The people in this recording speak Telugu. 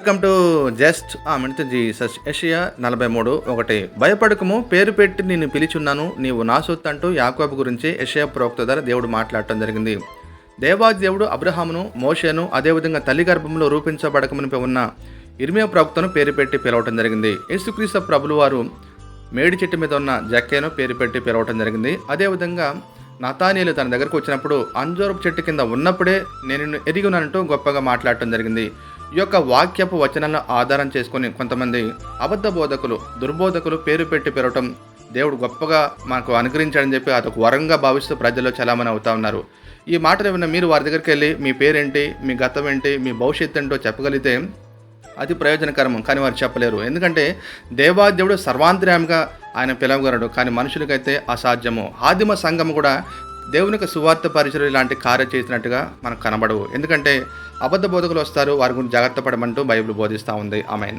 వెల్కమ్ టు జస్ట్ ఆ మిడిత జీ సచ్ ఏషియా నలభై మూడు ఒకటి. భయపడకము పేరు పెట్టి నేను పిలిచున్నాను. నీవు నా సొత్తు అంటూ యాకోబు గురించి ఏషియా ప్రవక్త ద్వారా దేవుడు మాట్లాడటం జరిగింది. దేవాదేవుడు అబ్రహామును మోషేను అదేవిధంగా తల్లి గర్భంలో రూపించబడకమునిపై ఉన్న ఇర్మియా ప్రవక్తను పేరు పెట్టి పిలవటం జరిగింది. యేసుక్రీస్తు ప్రభులు వారు మేడి చెట్టు మీద ఉన్న జక్కేను పేరు పెట్టి పిలవటం జరిగింది. అదేవిధంగా నతానీలు తన దగ్గరకు వచ్చినప్పుడు అంజోరపు చెట్టు కింద ఉన్నప్పుడే నేను నిన్ను ఎరిగి గొప్పగా మాట్లాడటం జరిగింది. ఈ యొక్క వాక్యపు వచనాలను ఆధారం చేసుకొని కొంతమంది అబద్ధ బోధకులు దుర్బోధకులు పేరు పెట్టి పెరగటం దేవుడు గొప్పగా మనకు అనుగ్రహించాడని చెప్పి అదొక వరంగా భావిస్తూ ప్రజల్లో చలామణి అవుతా ఉన్నారు. ఈ మాటలు విన్న మీరు వారి దగ్గరికి వెళ్ళి మీ పేరేంటి మీ గతం ఏంటి మీ భవిష్యత్తు ఏంటో చెప్పగలిగితే అది ప్రయోజనకరం కానీ వారు చెప్పలేరు. ఎందుకంటే దేవాదేవుడు సర్వాంతర్యామిగా ఆయన పిలవగలడు కానీ మనుషులకైతే అసాధ్యము. ఆదిమ సంఘం కూడా దేవునికి సువార్త పరిచయం ఇలాంటి కార్య చేసినట్టుగా మనకు కనబడవు. ఎందుకంటే అబద్ధ బోధకులు వస్తారు వారి గురించి జాగ్రత్త పడమంటూ బైబిల్ బోధిస్తూ ఉంది. ఆమెన్.